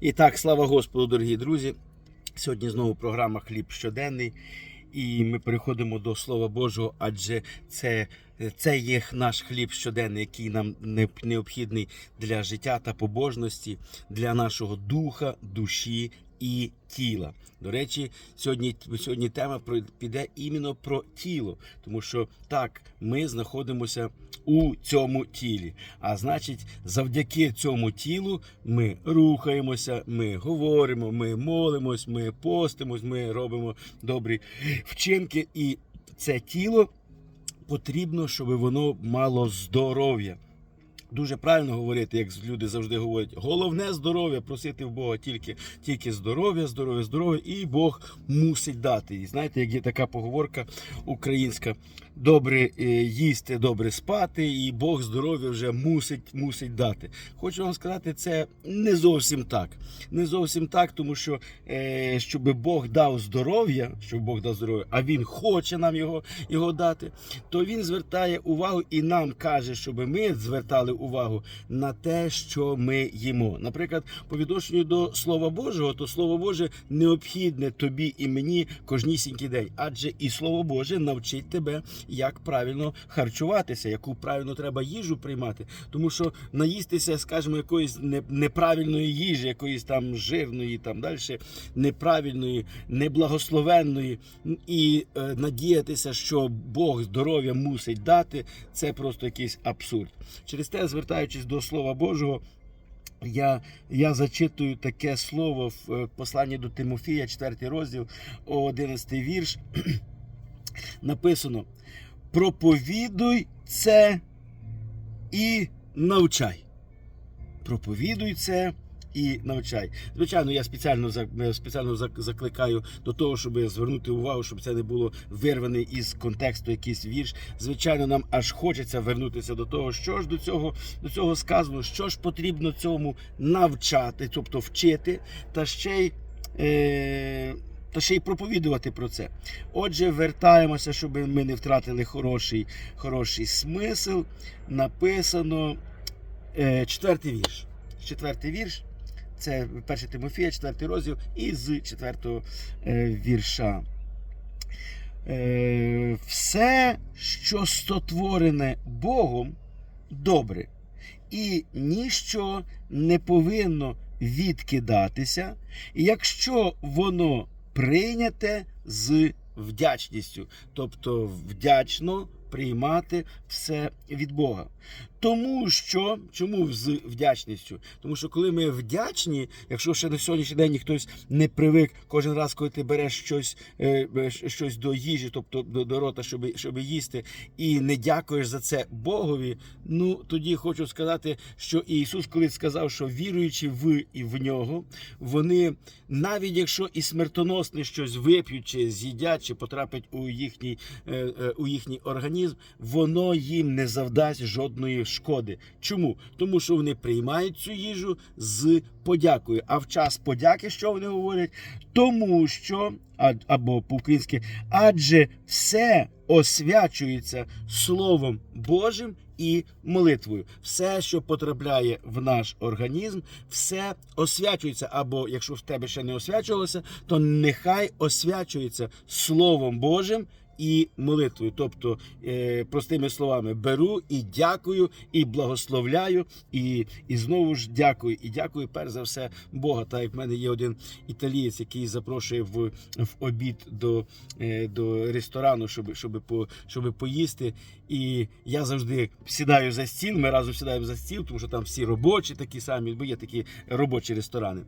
І так, слава Господу, дорогі друзі. Сьогодні знову програма Хліб щоденний. І ми переходимо до Слова Божого, адже це, це є наш хліб щоденний, який нам необхідний для життя та побожності, для нашого духа, душі і тіла. До речі, сьогодні, сьогодні тема піде іменно про тіло, тому що так, ми знаходимося у цьому тілі. А значить, завдяки цьому тілу ми рухаємося, ми говоримо, ми молимось, ми постимось, ми робимо добрі вчинки, і це тіло потрібно, щоб воно мало здоров'я. Дуже правильно говорити, як люди завжди говорять, головне здоров'я, просити в Бога тільки, тільки здоров'я, здоров'я, здоров'я, і Бог мусить дати. І знаєте, як є така поговорка українська: добре е, їсти, добре спати, і Бог здоров'я вже мусить, мусить дати. Хочу вам сказати, це не зовсім так. Не зовсім так, тому що е, щоб Бог дав здоров'я, щоб Бог дав здоров'я, а Він хоче нам його, його дати, то він звертає увагу і нам каже, щоб ми звертали увагу на те, що ми їмо. Наприклад, по відношенню до Слова Божого, то Слово Боже необхідне тобі і мені кожнісінький день, адже і Слово Боже навчить тебе, як правильно харчуватися, яку правильно треба їжу приймати. Тому що наїстися, скажімо, якоїсь неправильної їжі, якоїсь там жирної, там далі неправильної, неблагословенної, і е, надіятися, що Бог здоров'я мусить дати, це просто якийсь абсурд. Через те, звертаючись до Слова Божого. Я, я зачитую таке слово в е, посланні до Тимофія, 4 розділ, 11 вірш. Написано: проповідуй це і навчай. Проповідуй це і навчай. Звичайно, я спеціально е, спеціально закликаю до того, щоб звернути увагу, щоб це не було вирваний із контексту якийсь вірш. Звичайно, нам аж хочеться вернутися до того, що ж до цього, до цього сказано, що ж потрібно цьому навчати, тобто вчити, та ще й. Е- та ще й проповідувати про це. Отже, вертаємося, щоб ми не втратили хороший, хороший смисл. Написано е, четвертий вірш. Четвертий вірш. Це 1 Тимофія, 4 розділ, і з 4 е, вірша. Е, все, що стотворене Богом, добре, і ніщо не повинно відкидатися, якщо воно прийняте з вдячністю, тобто вдячно приймати все від Бога. Тому що чому з вдячністю? Тому що коли ми вдячні, якщо ще на сьогоднішній день хтось не привик кожен раз, коли ти береш щось, е, щось до їжі, тобто до, до рота, щоб, щоб їсти, і не дякуєш за це Богові. Ну тоді хочу сказати, що Ісус, коли сказав, що віруючи в і в нього, вони навіть якщо і смертоносне щось вип'ють, чи з'їдять, чи потрапить у їхній, е, е, у їхній організм, воно їм не завдасть жодної шкоди. Чому? Тому що вони приймають цю їжу з подякою. А в час подяки, що вони говорять? Тому що або по-українськи, адже все освячується Словом Божим і молитвою. Все, що потрапляє в наш організм, все освячується. Або якщо в тебе ще не освячувалося, то нехай освячується Словом Божим. І молитвою, тобто, е, простими словами, беру і дякую, і благословляю, і, і знову ж дякую. І дякую перш за все Бога. Так як в мене є один італієць, який запрошує в, в обід до, е, до ресторану, щоб, щоб, по, щоб поїсти. І я завжди сідаю за стіл. Ми разом сідаємо за стіл, тому що там всі робочі такі самі, бо є такі робочі ресторани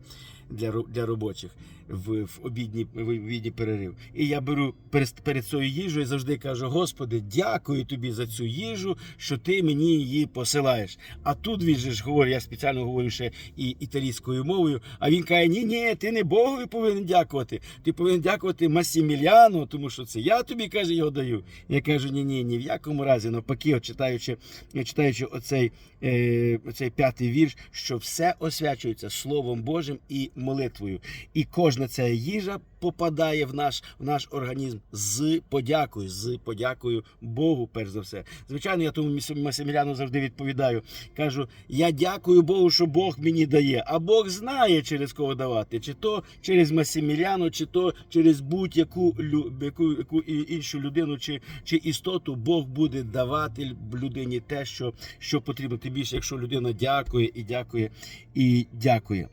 для, для робочих в, в обідній в обідній перерив. І я беру перед, перед цією їжею і завжди кажу: Господи, дякую тобі за цю їжу, що ти мені її посилаєш. А тут він же ж говорить, я спеціально говорю ще і італійською мовою. А він каже: Ні, ні, ти не Богові повинен дякувати. Ти повинен дякувати Масіміліану, тому що це я тобі каже, його даю. Я кажу, ні, ні, ні в якому разі, навпаки, от читаючи, читаючи оцей, е, оцей п'ятий вірш, що все освячується Словом Божим і молитвою. І кожна ця їжа попадає в наш, в наш організм з подякою, з подякою Богу, перш за все. Звичайно, я тому Масиміляну завжди відповідаю. Кажу: я дякую Богу, що Бог мені дає, а Бог знає, через кого давати, чи то через Масиміляну, чи то через будь-яку яку, яку іншу людину, чи, чи істоту, Бог буде давати людині те, що, що потрібно. Тим більше, якщо людина дякує і дякує і дякує.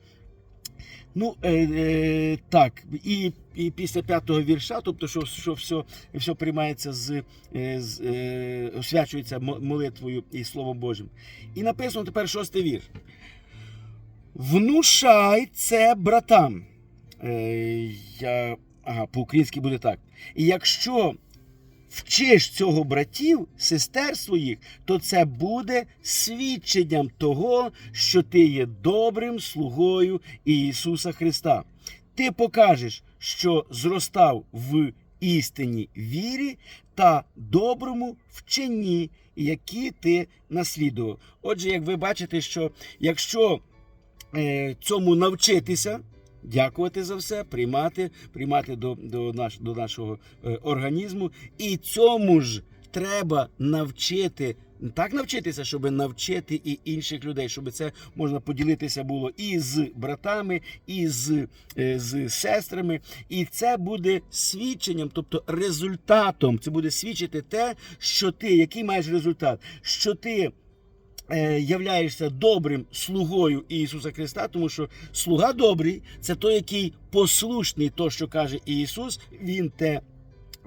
Ну, е, е, так, і, і після п'ятого вірша, тобто, що, що все, все приймається з, е, з е, освячується молитвою і Словом Божим. І написано тепер шостий вірш. Внушай це братам. Е, я, ага, по-українськи буде так. І якщо вчиш цього братів, сестер своїх, то це буде свідченням того, що ти є добрим слугою Ісуса Христа. Ти покажеш, що зростав в істинній вірі та доброму вченні, які ти наслідував. Отже, як ви бачите, що якщо е, цьому навчитися, дякувати за все, приймати, приймати до, до, наш, до нашого е, організму. І цьому ж треба навчити. Так навчитися, щоб навчити і інших людей, щоб це можна поділитися було і з братами, і з, е, з сестрами. І це буде свідченням, тобто результатом. Це буде свідчити те, що ти, який маєш результат, що ти являєшся добрим слугою Ісуса Христа, тому що слуга добрий це той, який послушний, то, що каже Ісус, він те.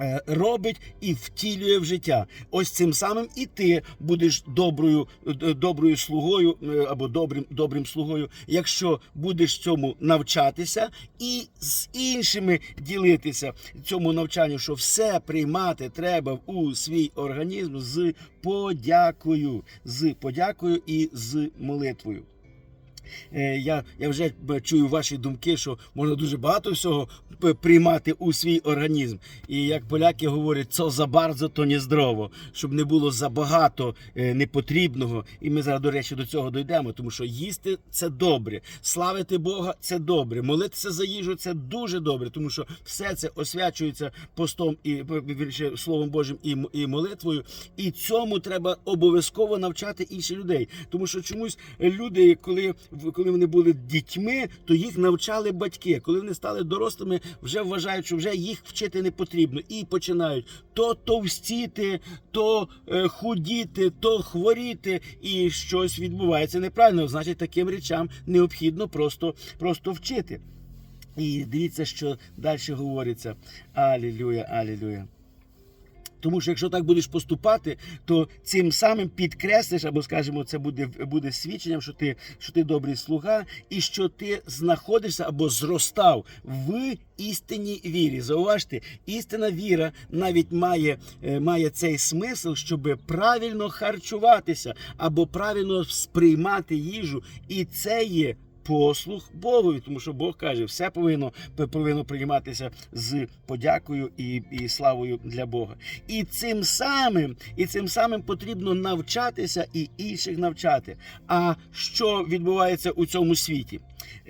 Е, Робить і втілює в життя. Ось цим самим і ти будеш доброю, доброю слугою е, або добрим, добрим слугою, якщо будеш цьому навчатися і з іншими ділитися цьому навчанню, що все приймати треба у свій організм з подякою, з подякою і з молитвою. Е, Я, я вже чую ваші думки, що можна дуже багато всього приймати у свій організм. І як поляки говорять, це за bardzo, то не здорово, щоб не було забагато е, непотрібного. І ми зараз, до речі, до цього дійдемо, тому що їсти це добре, славити Бога це добре, молитися за їжу це дуже добре, тому що все це освячується постом і е, вірніше, Словом Божим і, і молитвою. І цьому треба обов'язково навчати інших людей. Тому що чомусь люди, коли, коли вони були дітьми, то їх навчали батьки. Коли вони стали дорослими, вже вважають, що вже їх вчити не потрібно. І починають то товстіти, то е, худіти, то хворіти, і щось відбувається неправильно. Значить, таким речам необхідно просто, просто вчити. І дивіться, що далі говориться. Алілюя, алілюя. Тому що якщо так будеш поступати, то цим самим підкреслиш, або скажімо, це буде, буде свідченням, що ти, що ти добрий слуга, і що ти знаходишся або зростав в істинній вірі. Зауважте, істинна віра навіть має, е, має цей смисл, щоб правильно харчуватися або правильно сприймати їжу. І це є послух Богові, тому що Бог каже, все повинно, повинно прийматися з подякою і, і славою для Бога. І цим самим, і цим самим потрібно навчатися і інших навчати. А що відбувається у цьому світі?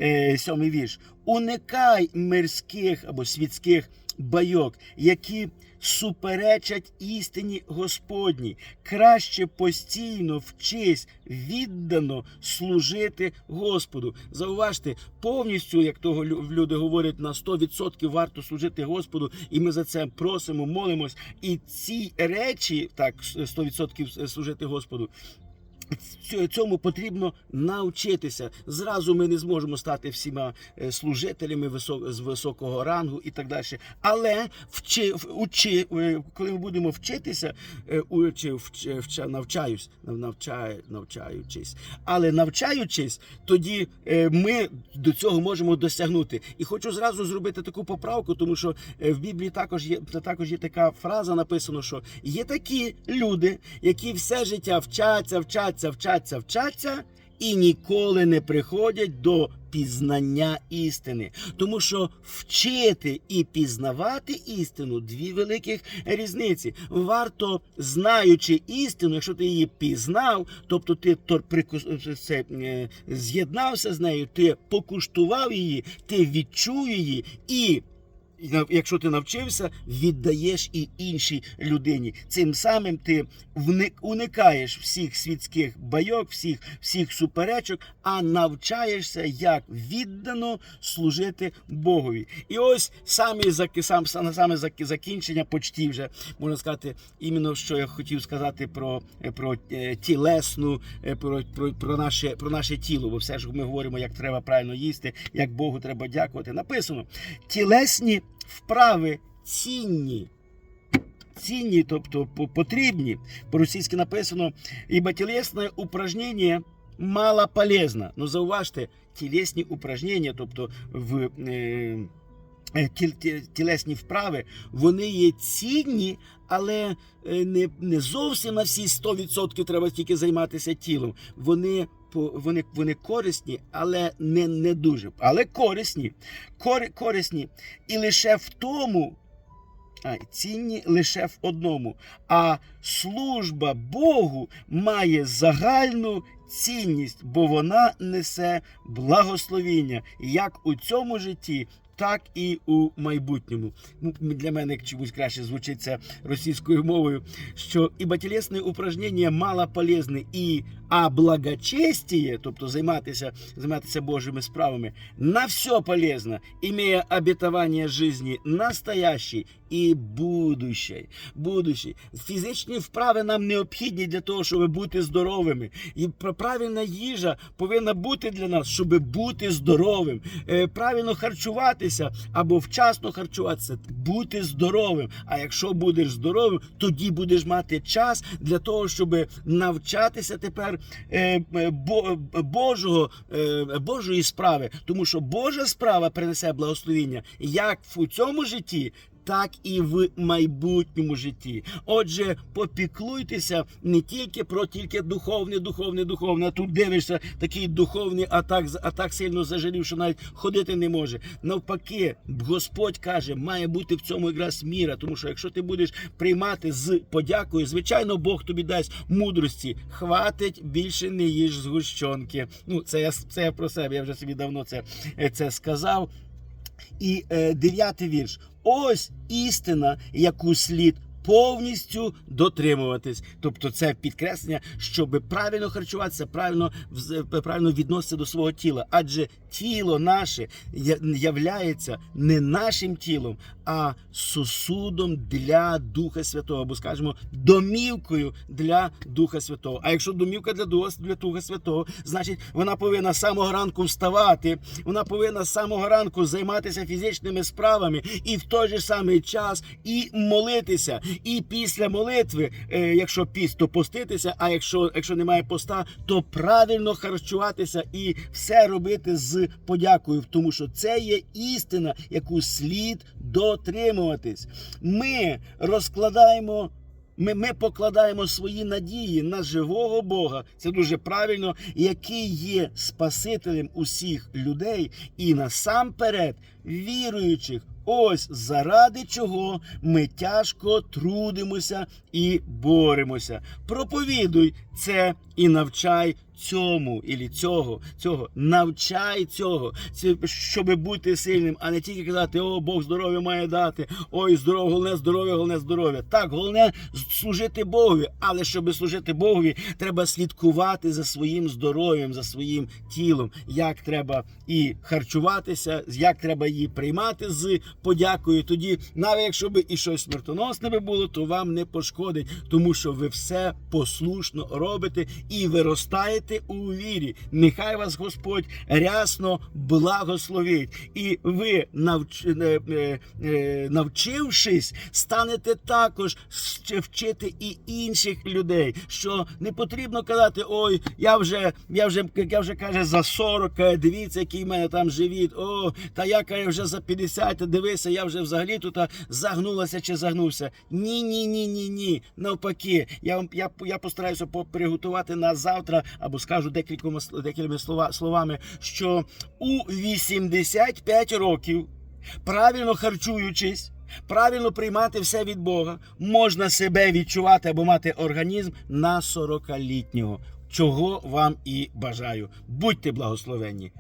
Е, сьомий вірш. Уникай мирських або світських байок, які суперечать істині Господній. Краще постійно вчись віддано служити Господу. Зауважте, повністю, як того люди говорять, на 100% варто служити Господу, і ми за це просимо, молимось. І ці речі, так, 100% служити Господу. Цьому потрібно навчитися. Зразу ми не зможемо стати всіма е, служителями з високого рангу і так далі. Але вчи, учи, е, коли ми будемо вчитися, е, учи, вча- навчаюсь, нав- навчаю, навчаючись, але навчаючись, тоді ми до цього можемо досягнути. І хочу зразу зробити таку поправку, тому що в Біблії також є також є така фраза написано, що є такі люди, які все життя вчаться, вчаться, вчаться, вчаться. І ніколи не приходять до пізнання істини, тому що вчити і пізнавати істину дві великих різниці. Варто знаючи істину, якщо ти її пізнав, тобто ти е, з'єднався з нею, ти покуштував її, ти відчув її і Якщо ти навчився, віддаєш і іншій людині. Цим самим ти уникаєш всіх світських байок, всіх, всіх суперечок, а навчаєшся, як віддано служити Богові. І ось самі сам, сам- саме закінчення почті вже можна сказати, іменно що я хотів сказати про, про е, тілесну, е, про, про, про, наше, про наше тіло. Бо все ж ми говоримо, як треба правильно їсти, як Богу треба дякувати. Написано: тілесні вправи цінні. Цінні, тобто потрібні. По-російськи написано, ібо тілесне упражнення мало полезно. Ну, зауважте, тілесні упражнення, тобто в е, е, тіл- тілесні вправи, вони є цінні, але е, не, не зовсім на всі 100% треба тільки займатися тілом. Вони вони, вони корисні, але не, не дуже. Але корисні. Кор, корисні. І лише в тому, а, цінні лише в одному. А служба Богу має загальну цінність, бо вона несе благословіння як у цьому житті. Так і у майбутньому. Ну, для мене чомусь краще звучить це російською мовою, що ібо тілесне упражнення мало полезне, і а благочестие, тобто займатися, займатися Божими справами, на все полезно, имея обетование жизни настоящей і будущей. будущей. Фізичні вправи нам необхідні для того, щоб бути здоровими. І правильна їжа повинна бути для нас, щоб бути здоровим. Е, Правильно харчуватися або вчасно харчуватися, бути здоровим. А якщо будеш здоровим, тоді будеш мати час для того, щоб навчатися тепер е, е, Бо- Божого, е, Божої справи. Тому що Божа справа принесе благословіння як в цьому житті. Так і в майбутньому житті. Отже, попіклуйтеся не тільки про тільки духовне, духовне, духовне. Тут дивишся такий духовний, а так, а так сильно зажалів, що навіть ходити не може. Навпаки, Господь каже, має бути в цьому якраз міра. Тому що якщо ти будеш приймати з подякою, звичайно, Бог тобі дасть мудрості. Хватить більше не їж згущенки. Ну, це я це я про себе. Я вже собі давно це, це сказав. І е, дев'ятий вірш. Ось істина, яку слід повністю дотримуватись. Тобто це підкреслення, щоб правильно харчуватися, правильно, правильно відноситися до свого тіла. Адже тіло наше являється не нашим тілом, а сосудом для Духа Святого, або скажімо, домівкою для Духа Святого. А якщо домівка для для Духа Святого, значить вона повинна з самого ранку вставати, вона повинна з самого ранку займатися фізичними справами і в той же самий час і молитися. І після молитви, е, якщо піст, то поститися, а якщо, якщо немає поста, то правильно харчуватися і все робити з подякою, тому що це є істина, яку слід дотримуватись. Ми розкладаємо. Ми, ми покладаємо свої надії на живого Бога. Це дуже правильно, який є Спасителем усіх людей і насамперед віруючих. Ось заради чого ми тяжко трудимося і боремося. Проповідуй це і навчай цьому, ілі цього, цього, навчай цього, щоб бути сильним, а не тільки казати, о, Бог здоров'я має дати, ой, здоров'я, головне здоров'я, головне здоров'я. Так, головне служити Богові, але щоб служити Богові, треба слідкувати за своїм здоров'ям, за своїм тілом, як треба і харчуватися, як треба її приймати з подякою. Тоді, навіть якщо би і щось смертоносне би було, то вам не пошкодить, тому що ви все послушно робите і виростаєте у вірі. Нехай вас Господь рясно благословить, і ви, навч... е, е, е, навчившись, станете також ще вчити і інших людей. Що не потрібно казати, ой, я вже, я вже, я вже каже, за 40, е, дивіться, який в мене там живіт. О, та я каже, вже за 50, дивися, я вже взагалі тут загнулася чи загнувся. Ні, ні, ні, ні, ні. Навпаки, я вам я, я постараюся приготувати на завтра або скажу декількома декількома слова, словами, що у 85 років, правильно харчуючись. Правильно приймати все від Бога, можна себе відчувати або мати організм на 40-літнього, чого вам і бажаю. Будьте благословенні.